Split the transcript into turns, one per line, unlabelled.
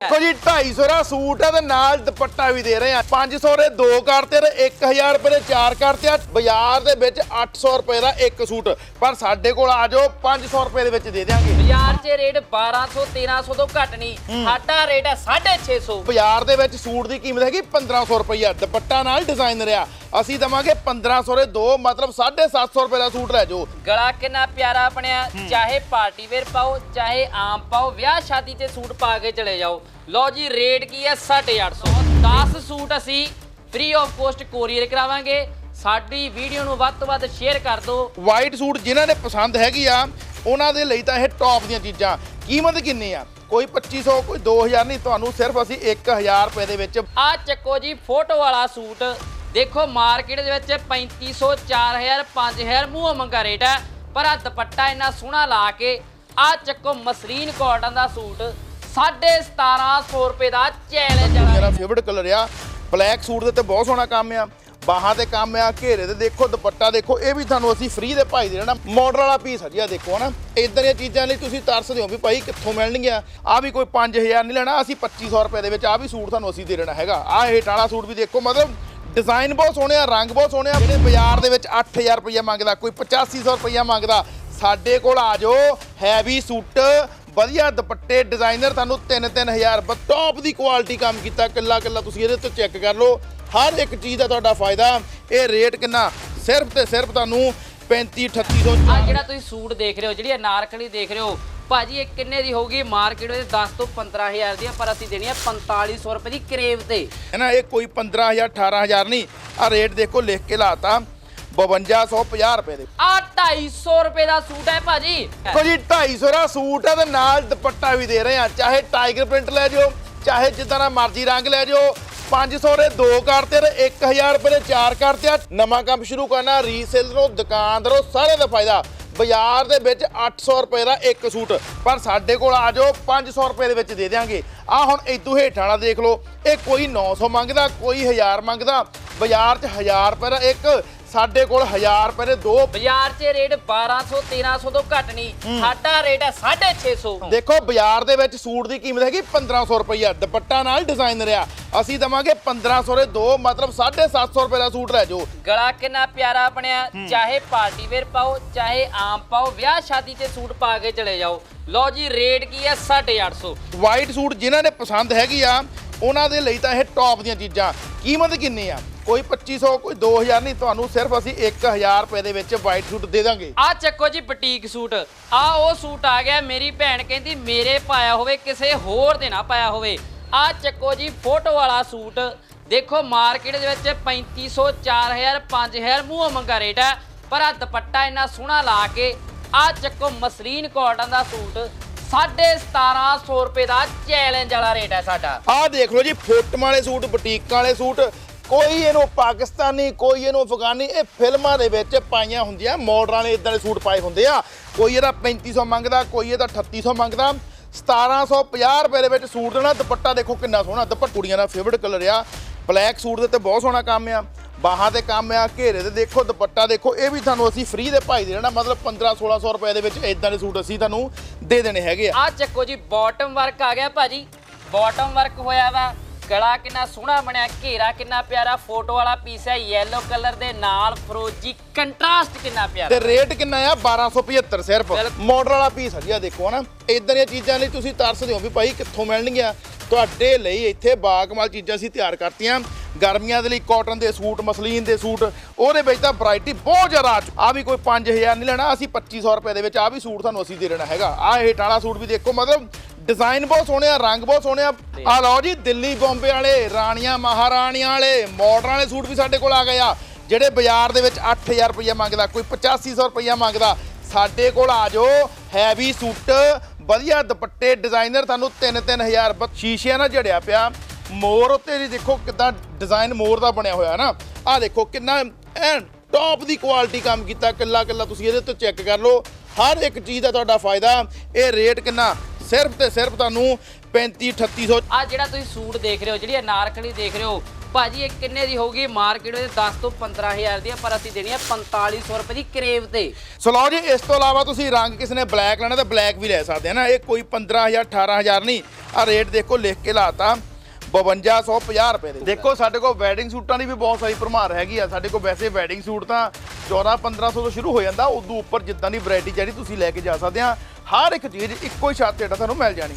ਦੇਖੋ ਜੀ 250 ਦਾ ਸੂਟ ਹੈ ਤੇ ਨਾਲ ਦੁਪੱਟਾ ਵੀ ਦੇ ਰਹੇ ਆ 500 ਦੇ ਦੋ ਕਰਤੇ ਤੇ 1000 ਰੁਪਏ ਦੇ ਚਾਰ ਕਰਤੇ ਆ। ਬਾਜ਼ਾਰ ਦੇ ਵਿੱਚ 800 ਰੁਪਏ ਦਾ ਇੱਕ ਸੂਟ। ਪਰ ਸਾਡੇ ਕੋਲ ਆ ਜਾਓ 500 ਰੁਪਏ ਦੇ ਵਿੱਚ ਦੇ ਦਿਆਂਗੇ।
ਬਾਜ਼ਾਰ 'ਚ ਰੇਟ 1200 1300 ਤੋਂ ਘੱਟ ਨਹੀਂ। ਸਾਡਾ ਰੇਟ ਹੈ 650
ਬਾਜ਼ਾਰ ਦੇ ਵਿੱਚ ਸੂਟ ਦੀ ਕੀਮਤ ਹੈਗੀ 1500 ਰੁਪਈਆ। ਦੁਪੱਟਾ ਨਾਲ ਡਿਜ਼ਾਈਨਰ ਆ ਅਸੀਂ ਦਵਾਂਗੇ 1500 ਦੇ ਦੋ ਮਤਲਬ 750 ਰੁਪਏ ਦਾ ਸੂਟ ਲੈ ਜਾਓ।
ਗਲਾ ਕਿੰਨਾ ਪਿਆਰਾ ਬਣਿਆ। ਚਾਹੇ ਪਾਰਟੀ ਵੇਅਰ ਪਾਓ ਚਾਹੇ ਆਮ ਪਾਓ ਵਿਆਹ ਸ਼ਾਦੀ 'ਚ ਸੂਟ ਪਾ ਕੇ ਚਲੇ ਜਾਓ। ਲਓ ਜੀ ਰੇਟ ਕੀ ਹੈ? 850 10 ਸੂਟ ਅਸੀਂ ਫ੍ਰੀ ਆਫ ਕੋਸਟ ਕੋਰੀਅਰ ਕਰਾਵਾਂਗੇ। ਸਾਡੀ ਵੀਡੀਓ ਨੂੰ ਵੱਧ ਤੋਂ ਵੱਧ ਸ਼ੇਅਰ ਕਰ ਦਿਓ।
ਵਾਈਟ ਸੂਟ ਜਿਨ੍ਹਾਂ ਨੇ ਪਸੰਦ ਹੈਗੀ ਆ ਉਹਨਾਂ ਦੇ ਲਈ ਤਾਂ ਇਹ ਟੌਪ ਦੀਆਂ ਚੀਜ਼ਾਂ। ਕੀਮਤ ਕਿੰਨੀ ਆ? ਕੋਈ 2500 ਕੋਈ 2000 ਨਹੀਂ ਤੁਹਾਨੂੰ ਸਿਰਫ ਅਸੀਂ 1000 ਰੁਪਏ ਦੇ ਵਿੱਚ
ਆ ਚੱਕੋ ਜੀ ਫੋਟੋ ਵਾਲਾ ਸੂਟ। ਦੇਖੋ, ਮਾਰਕੀਟ ਦੇ ਵਿੱਚ 3500 4000 5000 ਮੂੰਹ ਮੰਗਾ ਰੇਟ ਹੈ, ਪਰ ਆ ਦੁਪੱਟਾ ਇੰਨਾ ਸੋਹਣਾ ਲਾ ਕੇ ਆ ਚੱਕੋ ਮਸਲੀਨ ਕਾਟਨ ਦਾ ਸੂਟ 1750 ਰੁਪਏ ਦਾ ਚੈਲੰਜ
ਮੇਰਾ ਫੇਵਰਟ ਕਲਰ ਆ ਬਲੈਕ ਸੂਟ ਦੇ ਤੇ ਬਹੁਤ ਸੋਹਣਾ ਕੰਮ ਆ, ਬਾਹਾਂ ਤੇ ਕੰਮ ਆ, ਘੇਰੇ ਤੇ ਦੇਖੋ, ਦੁਪੱਟਾ ਦੇਖੋ, ਇਹ ਵੀ ਤੁਹਾਨੂੰ ਅਸੀਂ ਫ੍ਰੀ ਦੇ ਭਾਈ ਦੇ ਦੇਣਾ ਮਾਡਲ ਵਾਲਾ ਪੀਸ ਆ ਜੀ, ਆ ਦੇਖੋ ਹਨਾ। ਇਦਾਂ ਦੀਆਂ ਚੀਜ਼ਾਂ ਲਈ ਤੁਸੀਂ ਤਰਸਦੇ ਹੋ ਵੀ ਭਾਈ ਕਿੱਥੋਂ ਮਿਲਣਗੀਆਂ। ਆ ਵੀ ਕੋਈ 5000 ਨਹੀਂ ਲੈਣਾ, ਅਸੀਂ 2500 ਰੁਪਏ ਦੇ ਵਿੱਚ ਆ ਵੀ ਸੂਟ ਤੁਹਾਨੂੰ ਅਸੀਂ ਦੇ ਦੇਣਾ ਹੈਗਾ। ਆ ਹੇਠ ਵਾਲਾ ਸੂਟ ਵੀ ਦੇਖੋ, ਮਤਲਬ ਡਿਜ਼ਾਈਨ ਬਹੁਤ ਸੋਹਣੇ ਆ ਰੰਗ ਬਹੁਤ ਸੋਹਣੇ ਆ। ਜਿਹੜੇ ਬਾਜ਼ਾਰ ਦੇ ਵਿੱਚ 8000 ਰੁਪਏ ਮੰਗਦਾ ਕੋਈ 8500 ਰੁਪਏ ਮੰਗਦਾ ਸਾਡੇ ਕੋਲ ਆ ਜਾਓ ਹੈਵੀ ਸੂਟ ਵਧੀਆ ਦੁਪੱਟੇ ਡਿਜ਼ਾਈਨਰ ਤੁਹਾਨੂੰ 3-3000 ਬਸ ਟੌਪ ਦੀ ਕੁਆਲਿਟੀ ਕੰਮ ਕੀਤਾ ਕੱਲਾ ਕੱਲਾ ਤੁਸੀਂ ਇਹਦੇ ਤੋਂ ਚੈੱਕ ਕਰ ਲਓ। ਹਰ ਇੱਕ ਚੀਜ਼ ਦਾ ਤੁਹਾਡਾ ਫਾਇਦਾ ਇਹ ਰੇਟ ਕਿੰਨਾ? ਸਿਰਫ ਤੇ ਸਿਰਫ ਤੁਹਾਨੂੰ 35-3800
ਆ ਜਿਹੜਾ ਤੁਸੀਂ ਸੂਟ ਦੇਖ ਰਹੇ ਹੋ ਜਿਹੜੀ ਅਨਾਰਕਲੀ ਦੇਖ ਰਹੇ ਹੋ ਭਾਜੀ ਇਹ ਕਿੰਨੇ ਦੀ ਹੋਊਗੀ? ਮਾਰਕੀਟ ਵਿੱਚ 10 ਤੋਂ 15000 ਦੀ ਆ, ਪਰ ਅਸੀਂ ਦੇਣੀ ਆ 4500 ਰੁਪਏ ਦੀ ਕਰੇਵ ਤੇ।
ਹੈ ਨਾ ਇਹ ਕੋਈ 15000 18000 ਨਹੀਂ। ਆ ਰੇਟ ਦੇਖੋ ਲਿਖ ਕੇ ਲਾਤਾ। 5250 ਰੁਪਏ ਦੇ।
ਆ 250 ਰੁਪਏ ਦਾ ਸੂਟ ਹੈ ਭਾਜੀ।
ਦੇਖੋ ਜੀ 250 ਦਾ ਸੂਟ ਹੈ ਤੇ ਨਾਲ ਦੁਪੱਟਾ ਵੀ ਦੇ ਰਹੇ ਆ ਚਾਹੇ ਟਾਈਗਰ ਪ੍ਰਿੰਟ ਲੈ ਜਾਓ ਚਾਹੇ ਜਿੱਦਾਂ ਦਾ ਮਰਜ਼ੀ ਰੰਗ ਲੈ ਜਾਓ। 500 ਦੇ ਦੋ ਕਰਤੇ ਤੇ 1000 ਰੁਪਏ ਦੇ ਚਾਰ ਕਰਤੇ ਆ। ਨਵਾਂ ਕੰਮ ਸ਼ੁਰੂ ਕਰਨਾ ਰੀਸੇਲਰੋਂ ਦੁਕਾਨਦਾਰੋਂ ਸਾਰੇ ਦਾ ਫਾਇਦਾ। ਬਾਜ਼ਾਰ ਦੇ ਵਿੱਚ 800 ਰੁਪਏ ਦਾ ਇੱਕ ਸੂਟ। ਪਰ ਸਾਡੇ ਕੋਲ ਆ ਜਾਓ 500 ਰੁਪਏ ਦੇ ਵਿੱਚ ਦੇ ਦਿਆਂਗੇ। ਆ ਹੁਣ ਇਦੋਂ ਹੇਠਾਂ ਵਾਲਾ ਦੇਖ ਲਓ। ਇਹ ਕੋਈ 900 ਮੰਗਦਾ, ਕੋਈ 1000 ਮੰਗਦਾ। ਬਾਜ਼ਾਰ 'ਚ 1000 ਰੁਪਏ ਦਾ ਇੱਕ ਸਾਡੇ ਕੋਲ 1000 ਰੁਪਏ ਦੇ ਦੋ
ਬਾਜ਼ਾਰ 'ਚ ਰੇਟ 1200 1300 ਤੋਂ ਘੱਟ ਨਹੀਂ। ਸਾਡਾ ਰੇਟ ਹੈ 650
ਦੇਖੋ ਬਾਜ਼ਾਰ ਦੇ ਵਿੱਚ ਸੂਟ ਦੀ ਕੀਮਤ ਹੈਗੀ 1500 ਰੁਪਈਆ। ਦੁਪੱਟਾ ਨਾਲ ਡਿਜ਼ਾਈਨਰ ਆ ਅਸੀਂ ਦਵਾਂਗੇ 1500 ਦੇ ਦੋ ਮਤਲਬ 750 ਰੁਪਏ ਦਾ ਸੂਟ ਲੈ ਜਾਓ।
ਗਲਾ ਕਿੰਨਾ ਪਿਆਰਾ ਬਣਿਆ। ਚਾਹੇ ਪਾਰਟੀ ਵੇਅਰ ਪਾਓ ਚਾਹੇ ਆਮ ਪਾਓ ਵਿਆਹ ਸ਼ਾਦੀ 'ਚ ਸੂਟ ਪਾ ਕੇ ਚਲੇ ਜਾਓ। ਲਓ ਜੀ ਰੇਟ ਕੀ ਹੈ? 850
ਵਾਈਟ ਸੂਟ ਜਿਨ੍ਹਾਂ ਨੇ ਪਸੰਦ ਹੈਗੀ ਆ ਉਹਨਾਂ ਦੇ ਲਈ ਤਾਂ ਇਹ ਟੌਪ ਦੀਆਂ ਚੀਜ਼ਾਂ। ਕੀਮਤ ਕਿੰਨੀ ਆ? ਕੋਈ 2500 ਕੋਈ 2000 ਨਹੀਂ ਤੁਹਾਨੂੰ ਸਿਰਫ ਅਸੀਂ 1000 ਰੁਪਏ ਦੇ ਵਿੱਚ ਵਾਈਟ ਸੂਟ ਦੇ ਦਾਂਗੇ।
ਆ ਚੱਕੋ ਜੀ ਬੁਟੀਕ ਸੂਟ। ਆ ਉਹ ਸੂਟ ਆ ਗਿਆ ਮੇਰੀ ਭੈਣ ਕਹਿੰਦੀ ਮੇਰੇ ਪਾਇਆ ਹੋਵੇ ਕਿਸੇ ਹੋਰ ਦੇ ਨਾ ਪਾਇਆ ਹੋਵੇ। ਆ ਚੱਕੋ ਜੀ ਫੋਟੋ ਵਾਲਾ ਸੂਟ। ਦੇਖੋ ਮਾਰਕੀਟ ਦੇ ਵਿੱਚ 3500 4000 5000 ਮੂੰਹ ਮੰਗਾ ਰੇਟ ਹੈ ਪਰ ਆ ਦੁਪੱਟਾ ਇੰਨਾ ਸੋਹਣਾ ਲਾ ਕੇ ਆ ਚੱਕੋ ਮਸਲੀਨ ਕਾਟਨ ਦਾ ਸੂਟ 1750 ਰੁਪਏ ਦਾ ਚੈਲੰਜ ਵਾਲਾ ਰੇਟ ਹੈ ਸਾਡਾ।
ਆਹ ਦੇਖ ਲਓ ਜੀ ਫੋਟੋਆਂ ਵਾਲੇ ਸੂਟ ਬੁਟੀਕਾਂ ਵਾਲੇ ਸੂਟ ਕੋਈ ਇਹਨੂੰ ਪਾਕਿਸਤਾਨੀ, ਕੋਈ ਇਹਨੂੰ ਅਫਗਾਨੀ, ਇਹ ਫਿਲਮਾਂ ਦੇ ਵਿੱਚ ਪਾਈਆਂ ਹੁੰਦੀਆਂ। ਮਾਡਲਾਂ ਨੇ ਇਦਾਂ ਦੇ ਸੂਟ ਪਾਏ ਹੁੰਦੇ ਆ। ਕੋਈ ਇਹਦਾ 3500 ਮੰਗਦਾ, ਕੋਈ ਇਹਦਾ 3800 ਮੰਗਦਾ। 1750 ਰੁਪਏ ਦੇ ਵਿੱਚ ਸੂਟ ਦੇਣਾ। ਦੁਪੱਟਾ ਦੇਖੋ ਕਿੰਨਾ ਸੋਹਣਾ। ਦੁਪੱਟਾ ਕੁੜੀਆਂ ਦਾ ਫੇਵਰਟ ਕਲਰ ਆ। ਬਲੈਕ ਸੂਟ ਦੇ ਤੇ ਬਹੁਤ ਸੋਹਣਾ ਕੰਮ ਆ। ਬਾਹਾਂ ਤੇ ਕੰਮ ਆ, ਘੇਰੇ ਤੇ ਦੇਖੋ, ਦੁਪੱਟਾ ਦੇਖੋ। ਇਹ ਵੀ ਤੁਹਾਨੂੰ ਅਸੀਂ ਫ੍ਰੀ ਦੇ ਭਾਈ ਦੇ ਦੇਣਾ। ਮਤਲਬ 15 1600 ਰੁਪਏ ਦੇ ਵਿੱਚ ਇਦਾਂ ਦੇ ਸੂਟ ਅਸੀਂ ਤੁਹਾਨੂੰ ਦੇ ਦੇਣੇ ਹੈਗੇ ਆ।
ਆ ਚੱਕੋ ਜੀ ਬਾਟਮ ਵਰਕ ਆ ਗਿਆ ਭਾਜੀ ਬਾਟਮ ਵਰਕ ਹੋਇਆ ਵਾ। ਗਲਾ ਕਿੰਨਾ ਸੋਹਣਾ ਬਣਿਆ ਘੇਰਾ ਕਿੰਨਾ ਪਿਆਰਾ ਫੋਟੋ ਵਾਲਾ ਪੀਸ ਹੈ ਯੈਲੋ ਕਲਰ ਦੇ ਨਾਲ ਫਰੋਜੀ ਕੰਟਰਾਸਟ ਕਿੰਨਾ ਪਿਆਰਾ।
ਤੇ ਰੇਟ ਕਿੰਨਾ ਆ? 1275 ਸਿਰਫ।
ਬਿਲਕੁਲ।
ਮਾਡਲ ਵਾਲਾ ਪੀਸ ਆ ਜੀ ਆ ਦੇਖੋ ਹਨਾ। ਇਦਾਂ ਦੀਆਂ ਚੀਜ਼ਾਂ ਲਈ ਤੁਸੀਂ ਤਰਸਦੇ ਹੋ ਵੀ ਭਾਈ ਕਿੱਥੋਂ ਮਿਲਣਗੀਆਂ। ਤੁਹਾਡੇ ਲਈ ਇੱਥੇ ਬਾਕਮਾਲ ਚੀਜ਼ਾਂ ਅਸੀਂ ਤਿਆਰ ਕਰਤੀਆਂ। ਗਰਮੀਆਂ ਦੇ ਲਈ ਕਾਟਨ ਦੇ ਸੂਟ ਮਸਲੀਨ ਦੇ ਸੂਟ ਉਹਦੇ ਵਿੱਚ ਤਾਂ ਵੈਰਾਈਟੀ ਬਹੁਤ ਜ਼ਿਆਦਾ ਆ ਚੁੱਕੀ ਆ ਵੀ ਕੋਈ 5000 ਨਹੀਂ ਲੈਣਾ ਅਸੀਂ 2500 ਰੁਪਏ ਦੇ ਵਿੱਚ ਆ ਵੀ ਸੂਟ ਤੁਹਾਨੂੰ ਅਸੀਂ ਦੇ ਦੇਣਾ ਹੈਗਾ। ਆ ਹੇਠ ਵਾਲਾ ਸੂਟ ਵੀ ਦੇਖੋ ਮਤਲਬ ਡਿਜ਼ਾਈਨ ਬਹੁਤ ਸੋਹਣੇ ਆ ਰੰਗ ਬਹੁਤ ਸੋਹਣੇ ਆ। ਆ ਲਓ ਜੀ ਦਿੱਲੀ ਬੰਬੇ ਵਾਲੇ ਰਾਣੀਆਂ ਮਹਾਰਾਣੀਆਂ ਵਾਲੇ ਮਾਡਰਨ ਵਾਲੇ ਸੂਟ ਵੀ ਸਾਡੇ ਕੋਲ ਆ ਗਏ ਆ। ਜਿਹੜੇ ਬਾਜ਼ਾਰ ਦੇ ਵਿੱਚ 8000 ਰੁਪਏ ਮੰਗਦਾ ਕੋਈ 8500 ਰੁਪਏ ਮੰਗਦਾ ਸਾਡੇ ਕੋਲ ਆ ਜਾਓ ਹੈਵੀ ਸੂਟ ਵਧੀਆ ਦੁਪੱਟੇ ਡਿਜ਼ਾਈਨਰ ਤੁਹਾਨੂੰ 3-3000 ਬਸ ਸ਼ੀਸ਼ਿਆਂ ਨਾਲ ਜੜਿਆ ਪਿਆ। ਮੋਰ ਉੱਤੇ ਜੀ ਦੇਖੋ ਕਿਦਾਂ ਡਿਜ਼ਾਈਨ ਮੋਰ ਦਾ ਬਣਿਆ ਹੋਇਆ ਨਾ। ਆਹ ਦੇਖੋ ਕਿੰਨਾ ਐਨ ਟੌਪ ਦੀ ਕੁਆਲਿਟੀ ਕੰਮ ਕੀਤਾ ਕੱਲਾ ਕੱਲਾ ਤੁਸੀਂ ਇਹਦੇ ਤੋਂ ਚੈੱਕ ਕਰ ਲਓ। ਹਰ ਇੱਕ ਚੀਜ਼ ਦਾ ਤੁਹਾਡਾ ਫਾਇਦਾ ਇਹ ਰੇਟ ਕਿੰਨਾ? ਸਿਰਫ ਤੇ ਸਿਰਫ ਤੁਹਾਨੂੰ 35 3800
ਆ ਜਿਹੜਾ ਤੁਸੀਂ ਸੂਟ ਦੇਖ ਰਹੇ ਹੋ ਜਿਹੜੀ ਅਨਾਰਕਲੀ ਦੇਖ ਰਹੇ ਹੋ ਭਾਜੀ ਇਹ ਕਿੰਨੇ ਦੀ ਹੋਊਗੀ? ਮਾਰਕੀਟ ਵਿੱਚ 10 ਤੋਂ 15000 ਦੀ ਪਰ ਅਸੀਂ ਦੇਣੀ ਆ 4500 ਰੁਪਏ ਦੀ ਕਰੇਵ ਤੇ।
ਸੋ ਲਓ ਜੀ ਇਸ ਤੋਂ ਇਲਾਵਾ ਤੁਸੀਂ ਰੰਗ ਕਿਸ ਨੇ ਬਲੈਕ ਲੈਣਾ ਤਾਂ ਬਲੈਕ ਵੀ ਲੈ ਸਕਦੇ ਆ ਨਾ। ਇਹ ਕੋਈ 15000 18000 ਨਹੀਂ। ਆ ਰੇਟ ਦੇਖੋ ਲਿਖ ਕੇ ਲਾਤਾ। 5250 ਰੁਪਏ ਦੇ। ਦੇਖੋ ਸਾਡੇ ਕੋਲ ਵੈਡਿੰਗ ਸੂਟਾਂ ਦੀ ਵੀ ਬਹੁਤ ਸਾਰੀ ਭਰਮਾਰ ਹੈਗੀ ਆ। ਸਾਡੇ ਕੋਲ ਵੈਸੇ ਵੈਡਿੰਗ ਸੂਟ ਤਾਂ 14 1500 ਤੋਂ ਸ਼ੁਰੂ ਹੋ ਜਾਂਦਾ। ਉਦੋਂ ਉੱਪਰ ਜਿੱਦਾਂ ਦੀ ਵੈਰਾਈਟੀ ਚਾਹੀਦੀ ਤੁਸੀਂ ਲੈ ਕੇ ਜਾ ਸਕਦੇ ਆ। ਹਰ ਇੱਕ ਚੀਜ਼ ਇੱਕੋ ਹੀ ਛੱਤ ਹੇਠਾਂ ਤੁਹਾਨੂੰ ਮਿਲ ਜਾਣੀ।